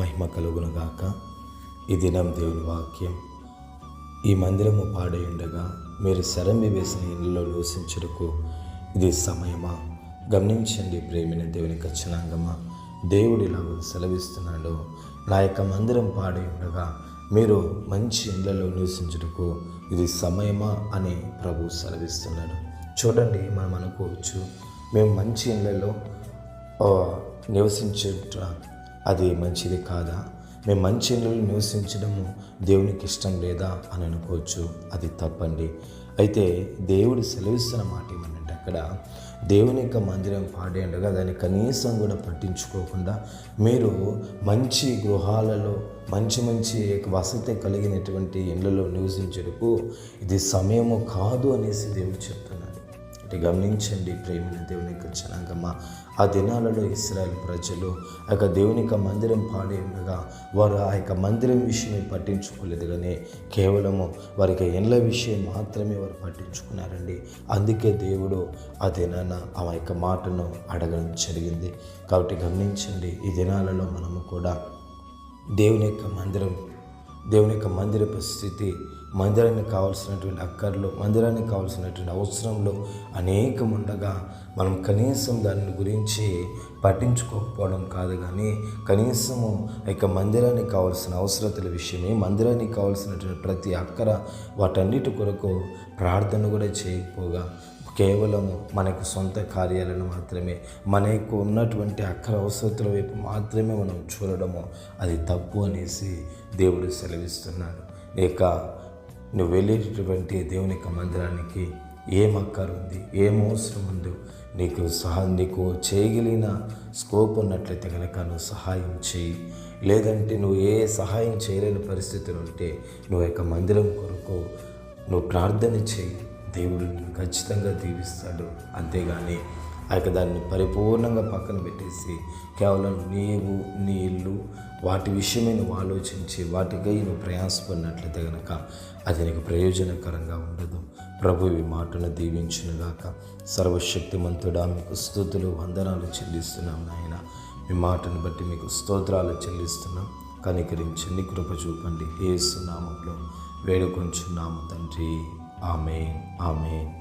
మహిమ కలుగునుగాక. ఈ దినం దేవుని వాక్యం. ఈ మందిరము పాడై ఉండగా మీరు శరమి వేసిన ఇళ్ళలో నివసించుటకు ఇది సమయమా? గమనించండి ప్రేమిన దేవుని ఖచ్చితంగమా దేవుడు ఇలా సెలవిస్తున్నాడు. నా యొక్క మందిరం పాడై ఉండగా మీరు మంచి ఇళ్ళలో నివసించుటకు ఇది సమయమా అని ప్రభు సెలవిస్తున్నాడు. చూడండి మనం అనుకోవచ్చు మేము మంచి ఇళ్ళలో నివసించుట అది మంచిది కాదా? మేము మంచి ఇళ్ళు నివసించడము దేవునికి ఇష్టం లేదా అని అనుకోవచ్చు. అది తప్పండి. అయితే దేవుడు సెలవిస్తున్న మాట ఏమనంటే అక్కడ దేవుని యొక్క మందిరం పాడేయండగా దాన్ని కనీసం కూడా పట్టించుకోకుండా మీరు మంచి గృహాలలో మంచి మంచి వసతి కలిగినటువంటి ఇళ్ళలో నివసించడకు ఇది సమయము కాదు అనేసి దేవుడు చెప్తున్నాడు అంటే గమనించండి ప్రేమిన దేవుని యొక్క జనాంగమ్మ ఆ దినాలలో ఇస్రాయల్ ప్రజలు ఆ యొక్క దేవుని యొక్క మందిరం పాడే ఉండగా వారు ఆ యొక్క మందిరం విషయమే పట్టించుకోలేదు కానీ కేవలము వారికి ఎండ్ల విషయం మాత్రమే వారు పట్టించుకున్నారండి. అందుకే దేవుడు ఆ దినాన ఆ యొక్క మాటను అడగడం జరిగింది. కాబట్టి గమనించండి ఈ దినాలలో మనము కూడా దేవుని యొక్క మందిరం దేవుని యొక్క మందిర స్థితి మందిరానికి కావాల్సినటువంటి అక్కర్లు మందిరానికి కావాల్సినటువంటి అవసరంలో అనేకం ఉండగా మనం కనీసం దాని గురించి పట్టించుకోకపోవడం కాదు కానీ కనీసము యొక్క మందిరానికి కావాల్సిన అవసరతల విషయమే మందిరానికి కావాల్సినటువంటి ప్రతి అక్కర వాటన్నిటి కొరకు ప్రార్థన కూడా చేయకపోగా కేవలము మనకు సొంత కార్యాలను మాత్రమే మనకు ఉన్నటువంటి అక్కర అవసరతల వైపు మాత్రమే మనం చూడడము అది తప్పు అనేసి దేవుడు సెలవిస్తున్నాడు. ఇక నువ్వు వెళ్ళేటటువంటి దేవుని యొక్క మందిరానికి ఏం అక్కర ఉంది ఏం అవసరం ఉందో? నీకు సహా నీకు చేయగలిగిన స్కోప్ ఉన్నట్లయితే కనుక నువ్వు సహాయం చేయి. లేదంటే నువ్వు ఏ సహాయం చేయలేని పరిస్థితులు ఉంటే నువ్వు యొక్క మందిరం కొరకు నువ్వు ప్రార్థన చేయి. దేవుడు ఖచ్చితంగా దీవిస్తాడు. అంతేగాని ఆ యొక్క దాన్ని పరిపూర్ణంగా పక్కన పెట్టేసి కేవలం నీవు నీ ఇల్లు వాటి విషయమే నువ్వు ఆలోచించి వాటికై నువ్వు ప్రయాసపడినట్లయితే కనుక అది నీకు ప్రయోజనకరంగా ఉండదు. ప్రభు ఈ మాటను దీవించునుగాక సర్వశక్తిమంతుడా మీకు స్థుతులు వందనాలు చెల్లిస్తున్నాం నాయన. మీ మాటను బట్టి మీకు స్తోత్రాలు చెల్లిస్తున్నాం. కనికరించండి కృప చూపండి. ఏసునామంలో వేడుకొంచున్నాము తండ్రి. Amen. Amen.